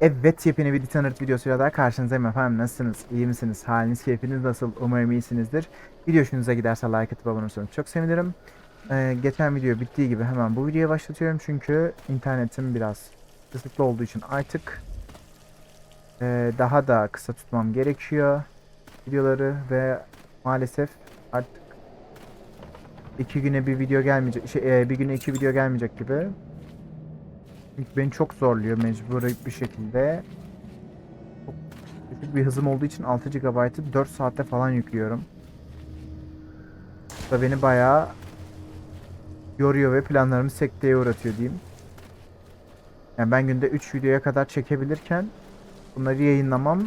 Evet yepyeni bir Dishonored videosuyla daha karşınızdayım efendim. Nasılsınız? İyi misiniz? Haliniz, keyfiniz nasıl? Umarım iyisinizdir. Video hoşunuza giderse like atıp abone olursanız çok sevinirim. Ee, geçen video bittiği gibi hemen bu videoya başlatıyorum çünkü internetim biraz kısıtlı olduğu için artık ee, daha da kısa tutmam gerekiyor videoları ve maalesef artık iki güne bir video gelmeyecek, şey, ee, bir güne iki video gelmeyecek gibi. Çünkü beni çok zorluyor mecburi bir şekilde. Çok düşük bir hızım olduğu için 6 GB'ı 4 saatte falan yüklüyorum. Bu da beni bayağı yoruyor ve planlarımı sekteye uğratıyor diyeyim. Yani ben günde 3 videoya kadar çekebilirken bunları yayınlamam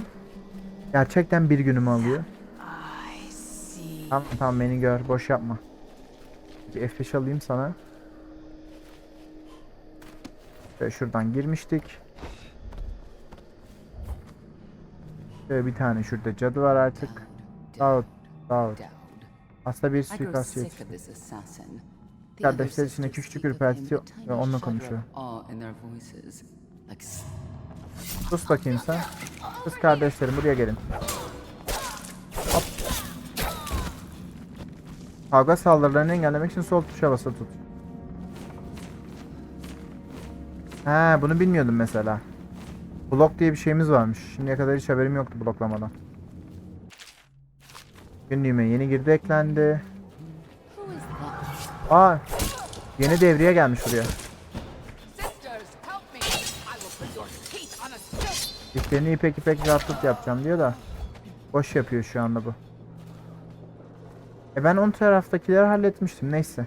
gerçekten bir günümü alıyor. Tamam tamam beni gör boş yapma. Bir F5 alayım sana. Şöyle şuradan girmiştik. Şöyle bir tane şurada cadı var artık. Dağıt, dağıt. Aslında bir. The Kardeşler içinde küçük a ve onunla konuşuyor. Sus bakayım sen. Kız kardeşlerim buraya gelin. Hop. Kavga saldırılarını engellemek için sol tuşa basılı tut. He bunu bilmiyordum mesela. Blok diye bir şeyimiz varmış. Şimdiye kadar hiç haberim yoktu bloklamadan. Günlüğüme yeni girdi eklendi. Aa yeni devriye gelmiş buraya. Sisters, help me! I will put your teeth on a stick! İşlerini ipek ipek rahatlık yapacağım diyor da. Boş yapıyor şu anda bu. E ben on taraftakileri halletmiştim neyse.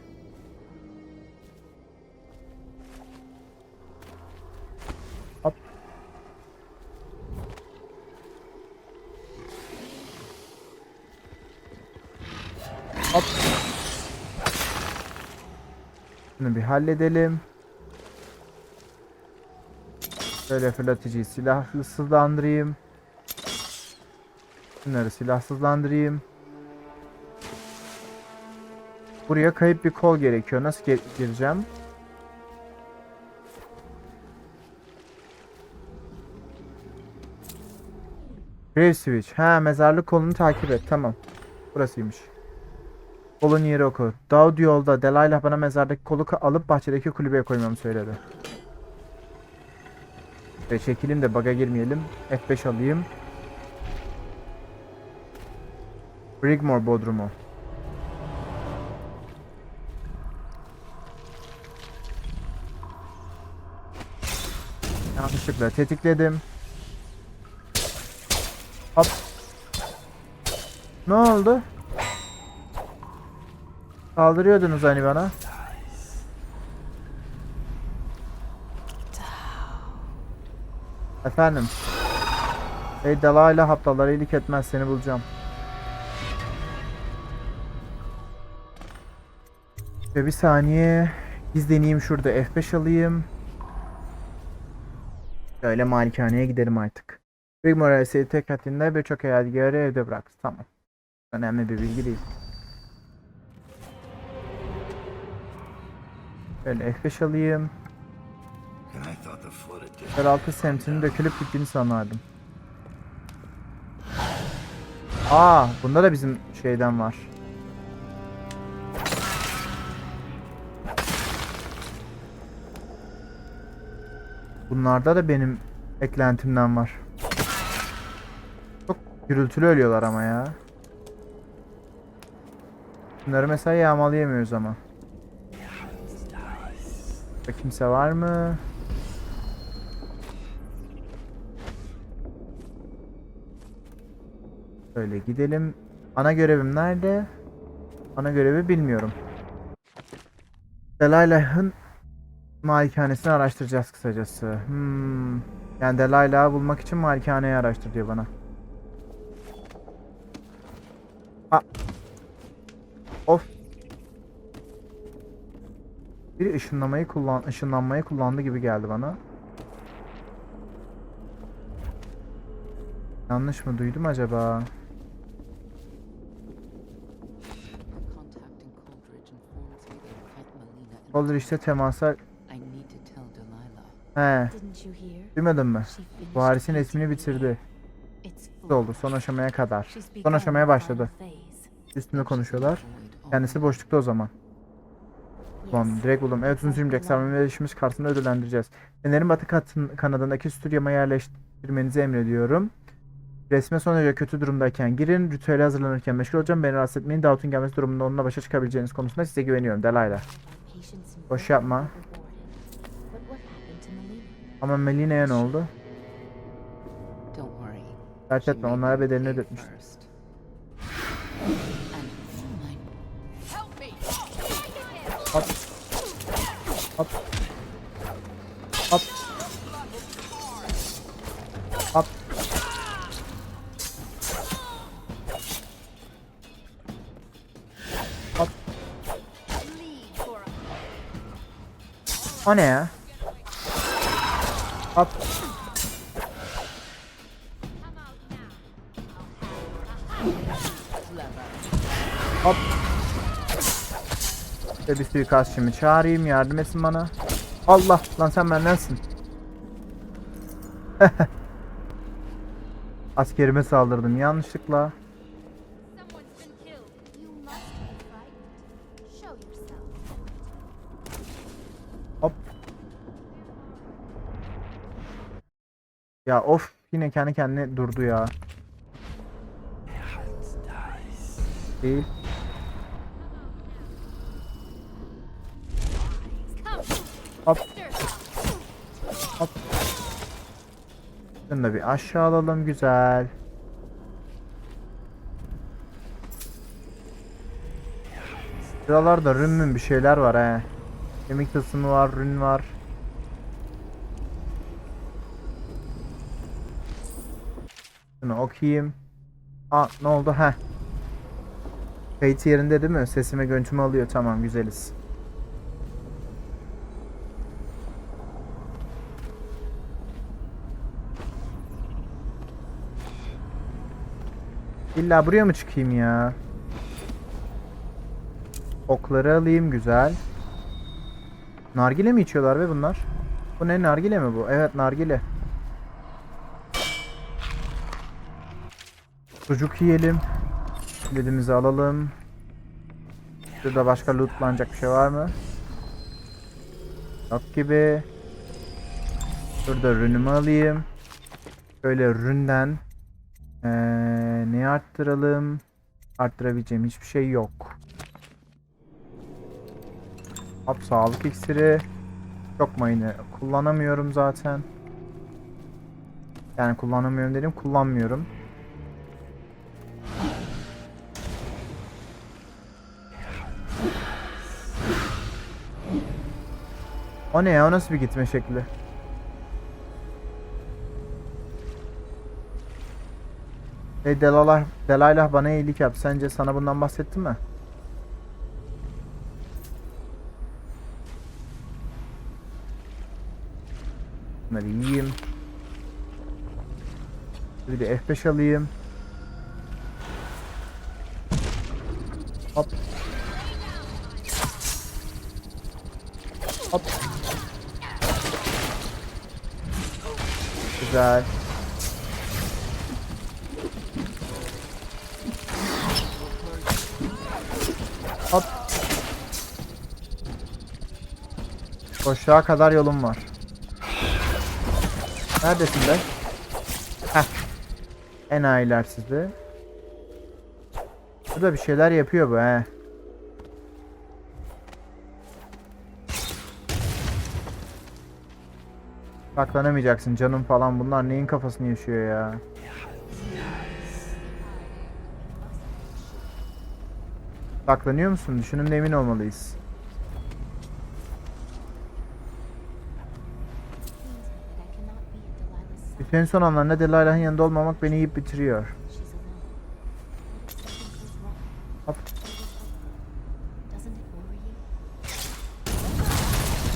Halledelim. Şöyle fırlatıcıyı silahsızlandırayım. Bunları silahsızlandırayım. Buraya kayıp bir kol gerekiyor. Nasıl ge- gireceğim? Grave Switch. Ha mezarlık kolunu takip et. Tamam. Burasıymış. Kolun yeri oku. Daud yolda. Delilah bana mezardaki kolu alıp bahçedeki kulübeye koymamı söyledi. Ve çekelim de baga girmeyelim. F5 alayım. Brigmore Bodrumu. Yanlışlıkla tetikledim. Hop. Ne oldu? Saldırıyordunuz hani bana. Efendim. Ey dalayla haptalar iyilik etmez seni bulacağım. Ve bir saniye. İzleneyim şurada F5 alayım. Şöyle malikaneye gidelim artık. Rigmore seni tek hattında birçok yadigarı evde bıraktı. Tamam. Önemli bir bilgi değil. Şöyle F5 alayım. Just Yeraltı semtinin dökülüp gittiğini sanardım. Aa, bunda da bizim şeyden var. Bunlarda da benim eklentimden var. Çok gürültülü ölüyorlar ama ya. Bunları mesela yağmalayamıyoruz ama. Burada kimse var mı? Şöyle gidelim. Ana görevim nerede? Ana görevi bilmiyorum. Delilah'ın malikanesini araştıracağız kısacası. Hmm. Yani Delilah'ı bulmak için malikaneyi araştır diyor bana. Aa. Of. Bir ışınlamayı kullan ışınlanmayı kullandı gibi geldi bana. Yanlış mı duydum acaba? Olur işte temasa. He, duymadın mı? Painting resmini it. bitirdi. Ne oldu son aşamaya kadar. Son aşamaya başladı. Üstünde konuşuyorlar. Kendisi boşlukta o zaman. Yes. direkt buldum. Evet uzun Jack samimi erişimiz kartını ödüllendireceğiz. Fener'in batı katın, kanadındaki stüdyoma yerleştirmenizi emrediyorum. Resme son derece kötü durumdayken girin. Ritüele hazırlanırken meşgul olacağım. Beni rahatsız etmeyin. Davut'un gelmesi durumunda onunla başa çıkabileceğiniz konusunda size güveniyorum. Delayla. Boş yapma. Ama Melina'ya ne oldu? Dert etme onlara me bedelini pay ödetmiş. O ne ya? Hop. Hop. Ve bir suikastçımı çağırayım yardım etsin bana. Allah lan sen bendensin. Askerime saldırdım yanlışlıkla. Ya of yine kendi kendine durdu ya. Değil. Hop. Hop. Şunu da bir aşağı alalım güzel. Şuralarda rün bir şeyler var he. Kemik tılsımı var, rün var. Okuyayım. Aa ne oldu? Heh. Kayıt yerinde değil mi? Sesime görüntümü alıyor. Tamam güzeliz. İlla buraya mı çıkayım ya? Okları alayım güzel. Nargile mi içiyorlar be bunlar? Bu ne nargile mi bu? Evet nargile. Sucuk yiyelim. Ledimizi alalım. Şurada başka lootlanacak bir şey var mı? Yok gibi. Şurada ürünümü alayım. Şöyle üründen ee, neyi arttıralım? Arttırabileceğim hiçbir şey yok. Hap sağlık iksiri. Çok mayını kullanamıyorum zaten. Yani kullanamıyorum dedim kullanmıyorum. O ne ya? O nasıl bir gitme şekli? Hey Delalah, Delaylah bana iyilik yap. Sence sana bundan bahsetti mi? Bunları yiyeyim. Bir de F5 alayım. Hop. Hop. Güzel. Hop. Boşluğa kadar yolum var. Neredesin be? Heh. Enayiler sizi. Burada bir şeyler yapıyor bu he. Saklanamayacaksın canım falan bunlar neyin kafasını yaşıyor ya. Saklanıyor musun? Düşünümde emin olmalıyız. Bütün son anlarında Delilah'ın yanında olmamak beni yiyip bitiriyor. Hop.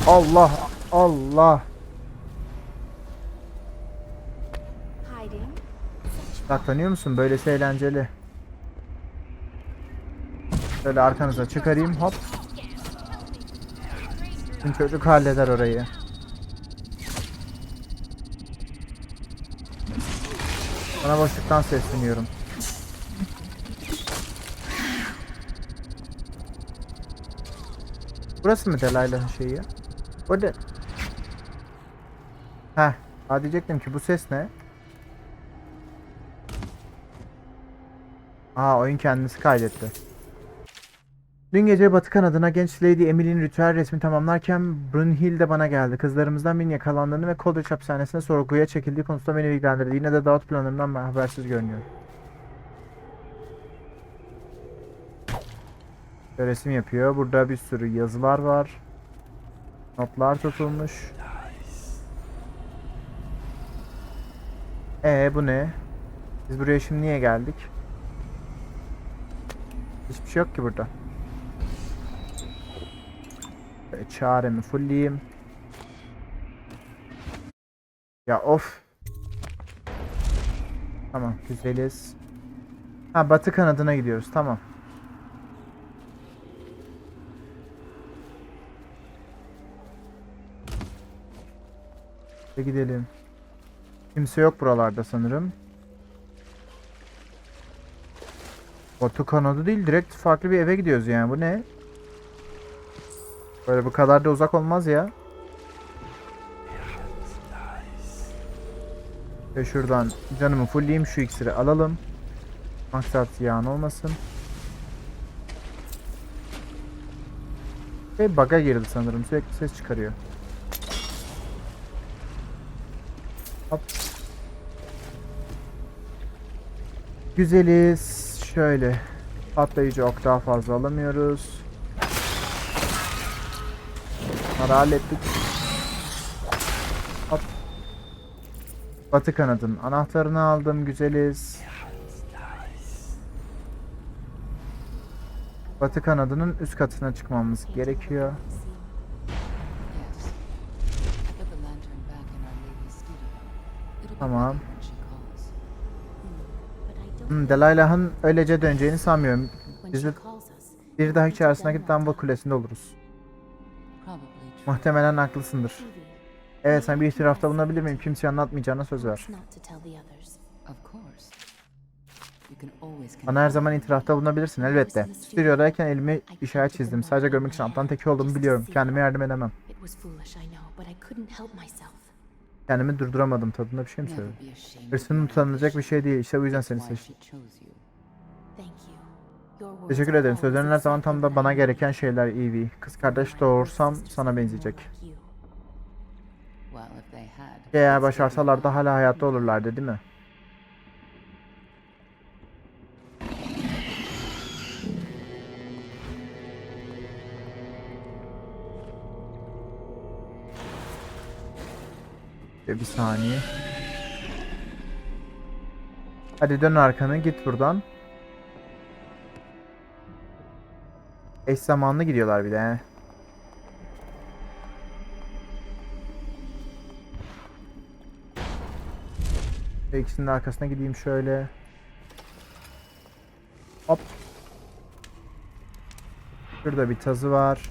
Allah Allah. Saklanıyor musun? Böylesi eğlenceli. Şöyle arkanıza çıkarayım hop. Şimdi çocuk halleder orayı. Sana boşluktan sesleniyorum. Burası mı Delayla'nın şeyi? O de... Heh. Ha diyecektim ki bu ses ne? Aa oyun kendisi kaydetti. Dün gece Batı kanadına genç Lady Emily'nin ritüel resmi tamamlarken Brunhild de bana geldi. Kızlarımızdan birinin yakalandığını ve Coldridge hapishanesine sorguya çekildiği konusunda beni bilgilendirdi. Yine de dağıt planlarından ben habersiz görünüyor. Şöyle resim yapıyor. Burada bir sürü yazılar var. Notlar tutulmuş. Ee bu ne? Biz buraya şimdi niye geldik? Hiçbir şey yok ki burada. Şöyle Çaremi fullleyeyim. Ya of. Tamam güzeliz. Ha batı kanadına gidiyoruz tamam. Gidelim. Kimse yok buralarda sanırım. Batı kanadı değil direkt farklı bir eve gidiyoruz yani bu ne? Böyle bu kadar da uzak olmaz ya. Ve şuradan canımı fullleyeyim şu iksiri alalım. Maksat ziyan olmasın. Ve bug'a girdi sanırım sürekli ses çıkarıyor. Hop. Güzeliz. Şöyle. Patlayıcı ok daha fazla alamıyoruz. Bunları hallettik. Hop. Batı kanadın anahtarını aldım. Güzeliz. Batı kanadının üst katına çıkmamız gerekiyor. Yes. Hmm, Delilah'ın öylece döneceğini sanmıyorum. Biz de bir dahaki çağrısına gidip Dumble Kulesi'nde oluruz. Muhtemelen haklısındır. Evet sana bir itirafta bulunabilir miyim? Kimseye anlatmayacağına söz ver. Bana her zaman itirafta bulunabilirsin elbette. Stüdyodayken elimi işaret çizdim. Sadece görmek için aptan teki olduğumu biliyorum. Kendime yardım edemem. Kendimi durduramadım tadında bir şey mi söyledim? Hırsının utanılacak bir şey değil. İşte bu yüzden seni seçtim. Teşekkür ederim. Sözlerin her zaman tam da bana gereken şeyler Evie. Kız kardeş doğursam sana benzeyecek. Eğer başarsalar da hala hayatta olurlardı değil mi? Bir saniye. Hadi dön arkanı git buradan. Eş zamanlı gidiyorlar bir de. Ve ikisinin de arkasına gideyim şöyle. Hop. Şurada bir tazı var.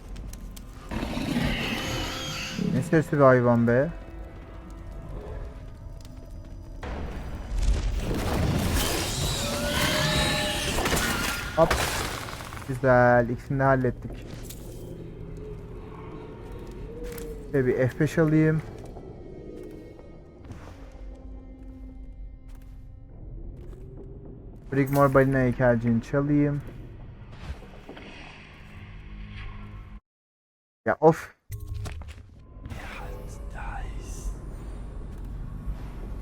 Ne sesli bir hayvan be. Hop. Güzel. İkisini de hallettik. Ve bir F5 alayım. Rigmor balina heykelciğini çalayım. Ya of.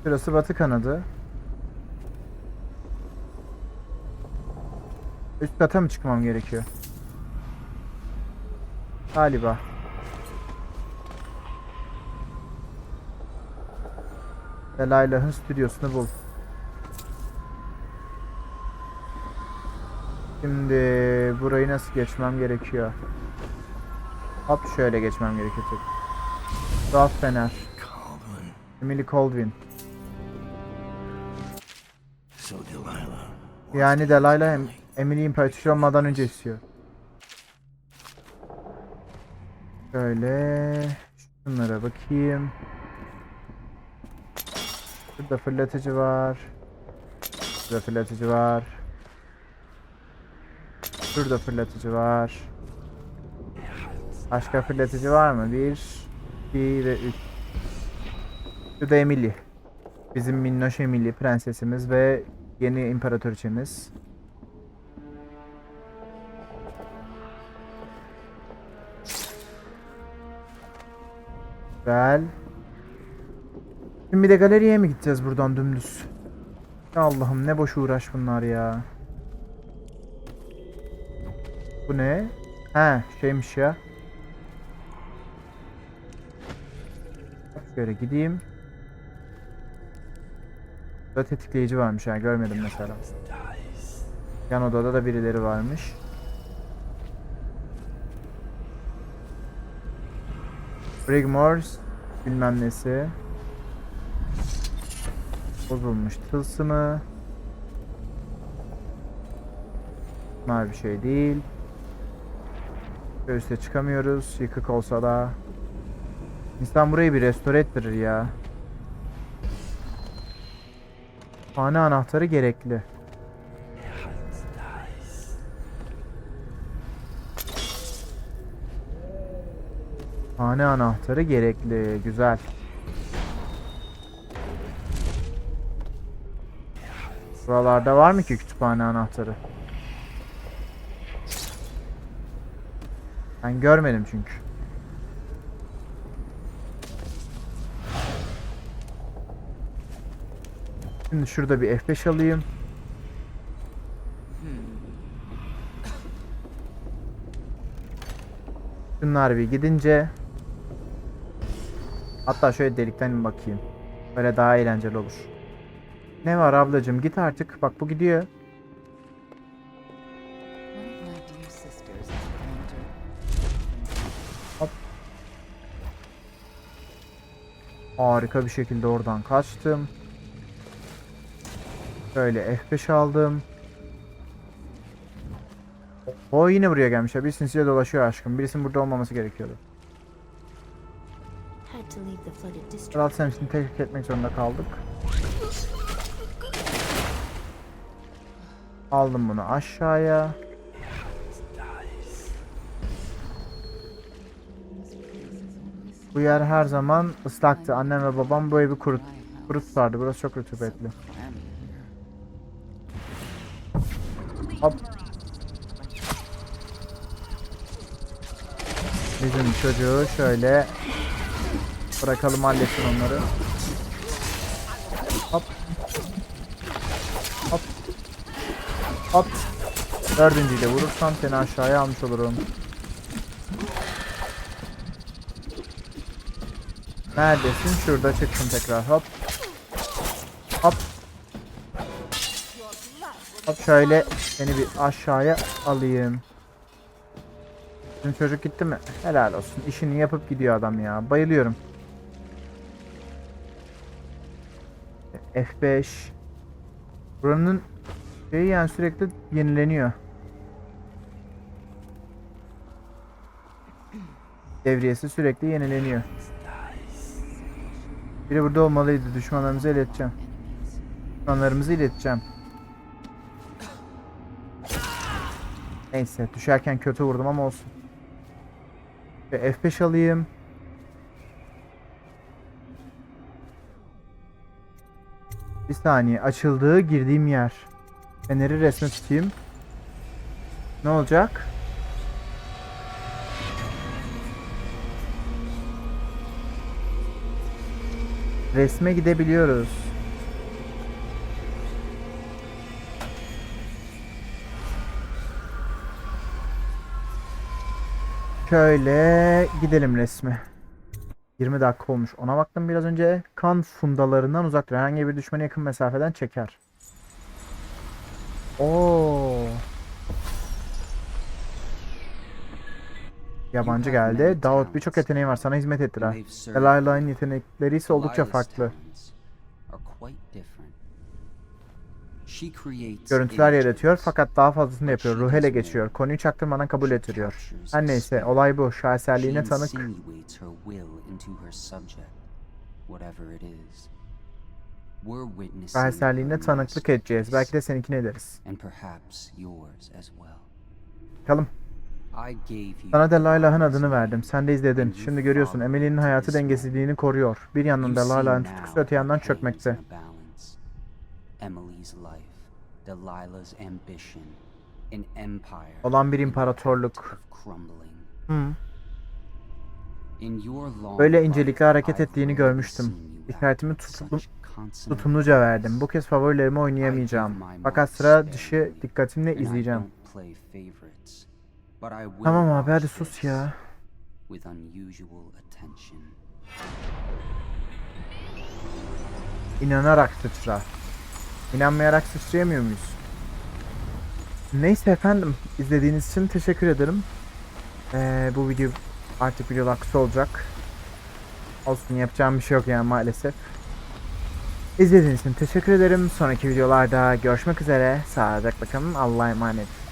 Şurası batı kanadı. Üst kata mı çıkmam gerekiyor? Galiba. Delaylah'ın stüdyosunu bul. Şimdi burayı nasıl geçmem gerekiyor? Hop şöyle geçmem gerekiyor. Ralph Fener. Caldwin. Emily Delilah. Yani Delilah Emily imparator olmadan önce istiyor. Şöyle şunlara bakayım. Burada fırlatıcı var. Burada fırlatıcı var. Şurada fırlatıcı var. Başka fırlatıcı var mı? 1, 2 ve 3. Şurada Emily. Bizim minnoş Emily prensesimiz ve yeni imparatoriçemiz. Güzel. Şimdi bir de galeriye mi gideceğiz buradan dümdüz? Ya Allah'ım ne boş uğraş bunlar ya. Bu ne? He şeymiş ya. Şöyle gideyim. Burada tetikleyici varmış ha görmedim mesela. Yan odada da birileri varmış. Rigmors bilmem nesi. Bozulmuş tılsımı. Bunlar bir şey değil. Üste çıkamıyoruz. Yıkık olsa da. İnsan burayı bir restore ettirir ya. Hane anahtarı gerekli. Hane anahtarı gerekli. Güzel. Buralarda var mı ki kütüphane anahtarı? Ben görmedim çünkü. Şimdi şurada bir F5 alayım. Şunlar bir gidince Hatta şöyle delikten bakayım. Böyle daha eğlenceli olur. Ne var ablacığım git artık. Bak bu gidiyor. Planted. Harika bir şekilde oradan kaçtım. Böyle F5 aldım. O yine buraya gelmiş ya. Bir sinsice dolaşıyor aşkım. Birisinin burada olmaması gerekiyordu. Kral Samson'ı tehdit etmek zorunda kaldık. Aldım bunu aşağıya. Bu yer her zaman ıslaktı. Annem ve babam bu evi kurut, kurut. Burası çok rutubetli. Hop. Bizim çocuğu şöyle bırakalım halletsin onları. Hop. Hop. Hop. Dördüncüyü de vurursam seni aşağıya almış olurum. Neredesin? Şurada çıktım tekrar. Hop. Hop. Hop şöyle seni bir aşağıya alayım. Bizim çocuk gitti mi? Helal olsun. İşini yapıp gidiyor adam ya. Bayılıyorum. F5 Buranın şeyi yani sürekli yenileniyor. Devriyesi sürekli yenileniyor. Biri burada olmalıydı. Düşmanlarımızı ileteceğim. Düşmanlarımızı ileteceğim. Neyse düşerken kötü vurdum ama olsun. Ve F5 alayım. Bir saniye açıldığı girdiğim yer. Feneri resme tutayım. Ne olacak? Resme gidebiliyoruz. Şöyle gidelim resme. 20 dakika olmuş. Ona baktım biraz önce. Kan fundalarından uzaktır. Herhangi bir düşmana yakın mesafeden çeker. Oo. Yabancı geldi. Davut birçok yeteneği var. Sana hizmet ettiler. Delilah'ın yetenekleri ise oldukça farklı. Görüntüler yaratıyor fakat daha fazlasını yapıyor. Ruh ele geçiyor. Konuyu çaktırmadan kabul ettiriyor. Her neyse olay bu. Şaheserliğine tanık. Şaheserliğine tanıklık edeceğiz. Belki de seninkini ederiz. Bakalım. Sana Delilah'ın adını verdim. Sen de izledin. Şimdi görüyorsun Emily'nin hayatı dengesizliğini koruyor. Bir yandan Delilah'ın tutkusu öte yandan çökmekte. Emily's life, Olan bir imparatorluk. long Böyle incelikli hareket ettiğini görmüştüm. Dikkatimi consummate Tutumluca verdim. Bu kez favorilerimi oynayamayacağım. Fakat sıra dışı dikkatimle izleyeceğim. Tamam abi hadi sus ya. İnanarak sıçra. İnanmayarak sıçrayamıyor muyuz? Neyse efendim. izlediğiniz için teşekkür ederim. Ee, bu video artık videolar kısa olacak. Olsun yapacağım bir şey yok yani maalesef. İzlediğiniz için teşekkür ederim. Sonraki videolarda görüşmek üzere. Sağlıcakla kalın. Allah'a emanet.